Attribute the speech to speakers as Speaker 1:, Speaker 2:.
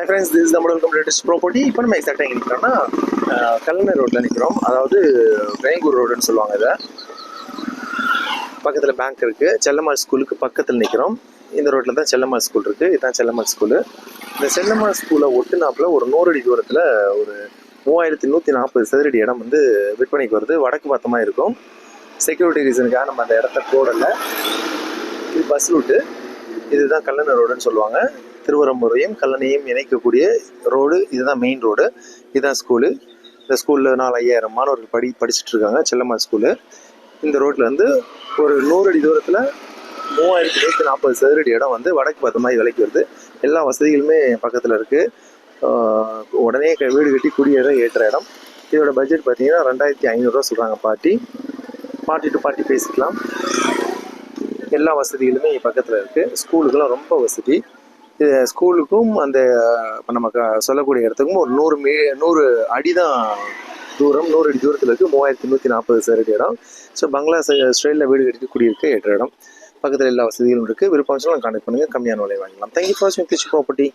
Speaker 1: High friends this நம்மளோட welcome latest property இப்போ நம்ம எக்ஸாக்டாக எங்கே நிற்கிறோம்னா கல்லணை ரோட்டில் நிற்கிறோம் அதாவது வேங்கூர் ரோடுன்னு சொல்லுவாங்க இதை. பக்கத்தில் பேங்க் இருக்குது செல்லம்மாள் ஸ்கூலுக்கு பக்கத்தில் நிற்கிறோம் இந்த ரோட்டில் தான் செல்லம்மாள் ஸ்கூல் இருக்குது இதுதான் செல்லம்மாள் ஸ்கூலு இந்த செல்லம்மாள் ஸ்கூலை ஒட்டுனாப்பில் ஒரு நூறு அடி தூரத்தில் ஒரு மூவாயிரத்தி நூற்றி நாற்பது சதுரடி இடம் வந்து விற்பனைக்கு வருது. வடக்கு பார்த்தமாக இருக்கும். செக்யூரிட்டி ரீசனுக்காக நம்ம அந்த இடத்த போடலை. இது பஸ் ரூட்டு இதுதான் கல்லணை ரோடுன்னு சொல்லுவாங்க. திருவரம்பூரையும் கல்லணையும் இணைக்கக்கூடிய ரோடு இதுதான் மெயின் ரோடு இதுதான் ஸ்கூலு இந்த ஸ்கூலில் நாலு ஐயாயிரம் மாணவர்கள் படி படிச்சுட்டு இருக்காங்க செல்லம்மாள் ஸ்கூலு இந்த ரோட்டில் வந்து ஒரு நூறு அடி தூரத்தில் மூவாயிரத்தி நூற்றி நாற்பது சதுரடி இடம் வந்து வடக்கு பக்கமாக விலைக்கு வருது. எல்லா வசதிகளுமே பக்கத்தில் இருக்குது உடனே க- வீடு கட்டி குடியேற ஏற்ற இடம். இதோட பட்ஜெட் பார்த்தீங்கன்னா ரெண்டாயிரத்தி ஐநூறுரூவா சொல்கிறாங்க பாட்டி. பார்ட்டி டு பாட்டி பேசிக்கலாம். எல்லா வசதிகளுமே பக்கத்தில் இருக்குது ஸ்கூலுக்கெல்லாம் ரொம்ப வசதி. இது ஸ்கூலுக்கும் அந்த இப்போ நம்ம க- சொல்லக்கூடிய இடத்துக்கும் ஒரு நூறு மீ நூறு அடி தான் தூரம் நூறு அடி தூரத்தில் இருக்குது மூவாயிரத்தி நூற்றி நாற்பது சதுரடி இடம். ஸோ பங்களா ஸ்டைலில் வீடு கட்டி குடியிருக்க ஏற்ற இடம். பக்கத்தில் எல்லா வசதிகளும் இருக்குது விருப்பம் கான்டாக்ட் பண்ணுங்கள் கம்மியான விலை வாங்கலாம் தேங்க்யூ ஃபார் வாட்சிங் ப்ராப்பர்ட்டி